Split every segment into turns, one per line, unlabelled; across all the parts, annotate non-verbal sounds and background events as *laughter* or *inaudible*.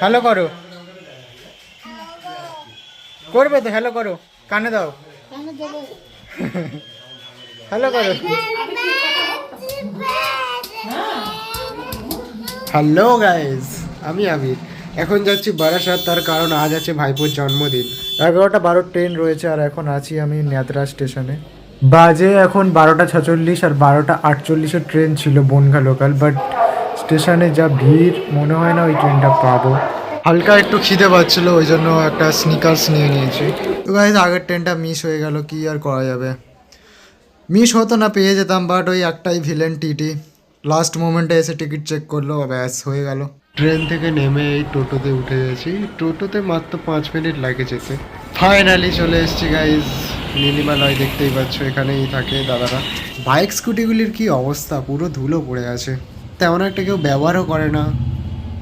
Hello করো। করবে তো হ্যালো করো। কানে দাও। হ্যালো করো। হ্যালো গাইস আমি আবির এখন যাচ্ছি বারাসাত, তার কারণ আজ আছে ভাইপোর জন্মদিন। এগারোটা বারো ট্রেন রয়েছে, আর এখন আছি আমি নেত্রা স্টেশনে। বাজে এখন বারোটা ছচল্লিশ আর বারোটা আটচল্লিশের ট্রেন ছিল বনগা লোকাল বাট স্টেশনে যা ভিড় মনে হয় না ওই ট্রেনটা পাবো। হালকা একটু খিদে পাচ্ছিলো ওই জন্য একটা স্নিকার্স নিয়ে নিয়েছি। তো গাইজ আগের ট্রেনটা মিস হয়ে গেল কি আর করা যাবে? মিস হতো না পেয়ে যেতাম বাট ওই একটাই ভিলেন টিটি লাস্ট মোমেন্টে এসে টিকিট চেক করল ব্যাস হয়ে গেল। ট্রেন থেকে নেমে এই টোটোতে উঠে গেছি। টোটোতে মাত্র পাঁচ মিনিট লাগে যেতে। ফাইনালি চলে এসেছি গাইজ নীলিমালয় দেখতেই পাচ্ছ এখানেই থাকে দাদারা। বাইক স্কুটিগুলির কি অবস্থা? পুরো ধুলো পড়ে আছে। তেমন একটা কেউ ব্যবহারও করে না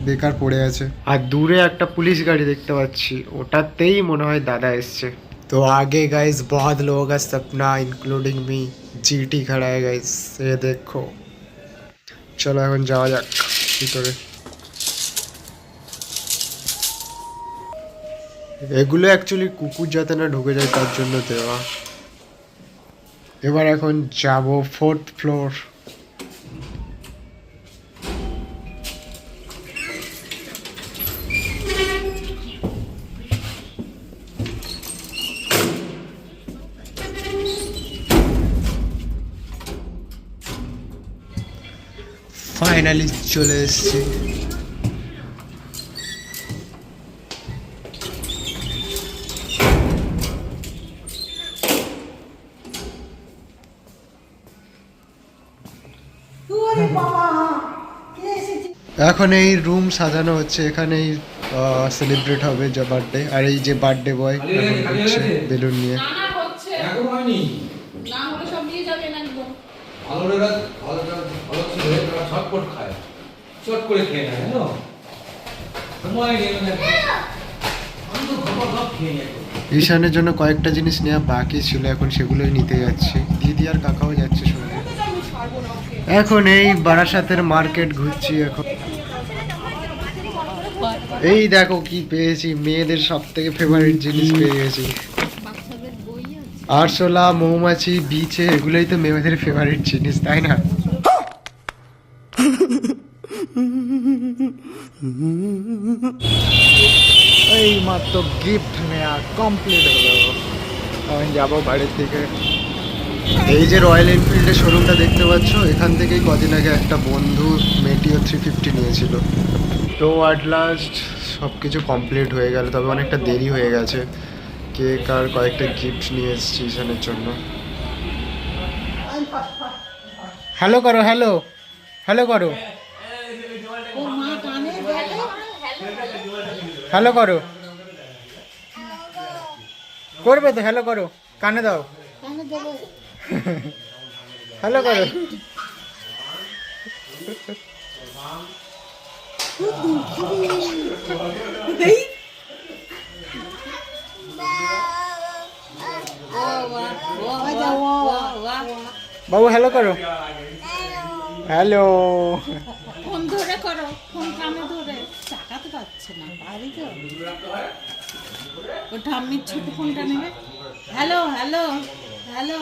বেকার পড়ে আছে আর দূরে একটা পুলিশ গাড়ি দেখতে পাচ্ছি ওটাতেই মনে হয় দাদা এসছে तो आगे गाइस बहुत लोगों का सपना इंक्लूडिंग मी जीटी खड़ा है गाइस ये देखो চলো এখন যাওয়া যাক ভিতরে এগুলো অ্যাকচুয়ালি কুকুর যাতে না ঢুকে যায় তার জন্য দেওয়া এবার এখন যাব ফোর্থ ফ্লোর ফাইনালি চলে এসেছি এখন এই রুম সাজানো হচ্ছে এখানেই সেলিব্রেট হবে যে বার্থডে আর এই যে বার্থডে বয় বেলুন নিয়ে।
নিয়ে
ভালো ছিল, তারা ছটপট খায়। চট করে খেয়ে নেয় সময় নেই মানে। নেয়
ঈশানের জন্য কয়েকটা জিনিস নেওয়া বাকি ছিল, এখন সেগুলোই নিতে যাচ্ছে। দিদি আর কাকাও যাচ্ছে সঙ্গে। এখন এই বারাসাতের মার্কেট ঘুরছি এখন। এই দেখো কি পেয়েছি, মেয়েদের সব থেকে ফেভারিট জিনিস পেয়ে গেছি। আরশোলা, মৌমাছি, বিচে, এগুলোই তো মেয়েদের ফেভারিট জিনিস, তাই না? এই মাত্র গিফট নেওয়া কমপ্লিট হলো। আমি যাব বাড়ির থেকে এই যে রয়্যাল এনফিল্ডের শোরুমটা দেখতে পাচ্ছ, এখান থেকেই কদিন আগে একটা বন্ধু মেটিও থ্রি ফিফটি নিয়েছিল। তো অ্যাট লাস্ট সব কিছু কমপ্লিট হয়ে গেল, তবে অনেকটা দেরি হয়ে গেছে। কেক আর কয়েকটা গিফট নিয়ে এসেছি ঈশানের জন্য। হ্যালো করো হ্যালো হ্যালো করো। হ্যালো করো। করবে তো হ্যালো করো। কানে দাও। হ্যালো করো। বাবু হ্যালো করো। হ্যালো
ফোন ধরে করো ফোন কানে ধরে। চাকাতে পাচ্ছে না বাড়ি তো। ও ঠাম্মির ছোট ফোনটা নেবে। হ্যালো হ্যালো হ্যালো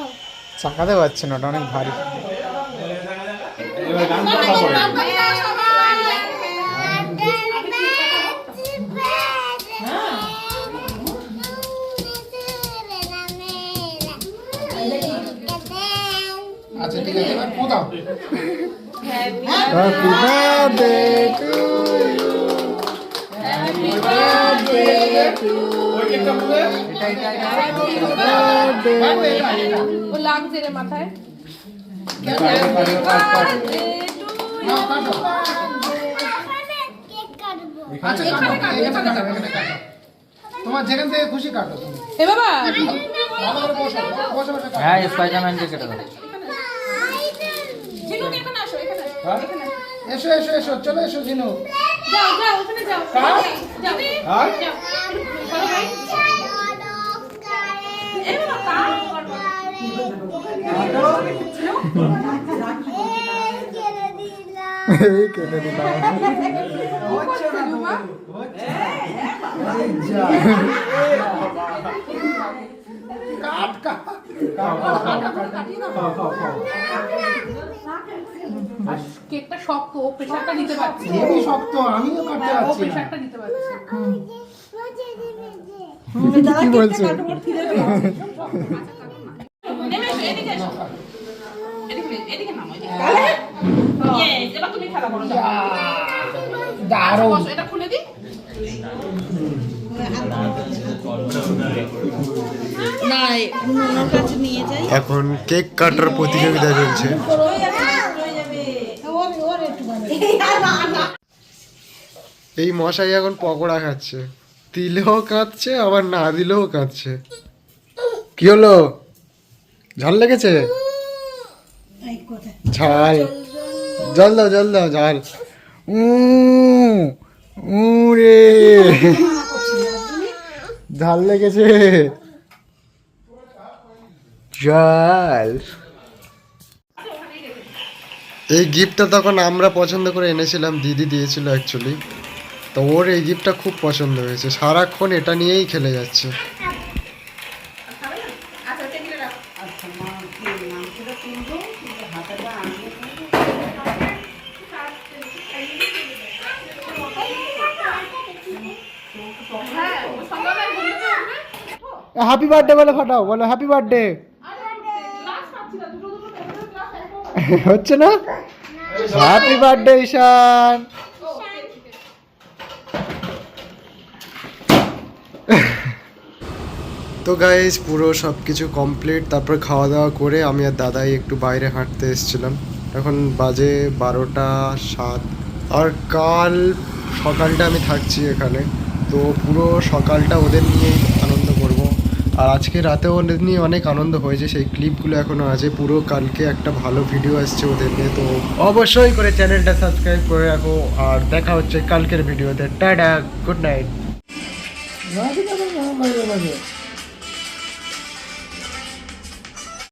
চাকাতে পারছে না ওটা অনেক ভারী।
আচ্ছা ঠিক আছে? এবার কোথাও?
হ্যাপি বার্থডে টু
ও লাগছে রে মাথায়।
কাটো এখানে কাটো এখানে কাটো তোমার যেখান থেকে খুশি কাটো তুমি।
এ বাবা।
হ্যাঁ স্পাইডারম্যানকে কেটে দাও
ঝিনুক এখানে আসো এখানে আসো,
হ্যাঁ? এসো এসো এসো চলো এসো জিনু
যাও যাও ওখানে যাও।
কেটে দিলাম
ও করছে বাবা
কাট কাট
কেকটা শক্ত ও নিতে পারছে।
শক্ত আমিও কাটতে
ও নিতে পারছে।
কি বলছো।
দারুণ।
এটা খুলে
এখন কেক কাটার প্রতিযোগিতা চলছে। এই মশাই এখন পকোড়া খাচ্ছে। দিলেও কাঁদছে আবার না দিলেও কাঁদছে। কি হলো? ঝাল লেগেছে? ঝাল। জল দাও জল দাও ঝাল। উ উ রে। ঝাল লেগেছে। জল এই গিফটটা তখন আমরা পছন্দ করে এনেছিলাম দিদি দিয়েছিল অ্যাকচুয়ালি তো ওর এই গিফটটা খুব পছন্দ হয়েছে। সারাক্ষণ এটা নিয়েই খেলে যাচ্ছে। হ্যাপি বার্থডে বলে ফাটাও বলো হ্যাপি বার্থডে হচ্ছে না? হ্যাপি বার্থডে ঈশান। *laughs* তো গাইজ পুরো সব কিছু কমপ্লিট তারপর খাওয়া দাওয়া করে আমি আর দাদাই একটু বাইরে হাঁটতে এসেছিলাম। এখন বাজে বারোটা সাত। আর কাল সকালটা আমি থাকছি এখানে। তো পুরো সকালটা ওদের নিয়েই আনন্দ করব। আর আজকে রাতে ওদের নিয়ে অনেক আনন্দ হয়েছে। সেই ক্লিপগুলো এখনও আছে। পুরো কালকে একটা ভালো ভিডিও আসছে ওদের নিয়ে। তো অবশ্যই করে চ্যানেলটা সাবস্ক্রাইব করে রাখো। আর দেখা হচ্ছে কালকের ভিডিওতে টাটা গুড নাইট
না, ঠিক আছে, না, বাইরে বাইরে।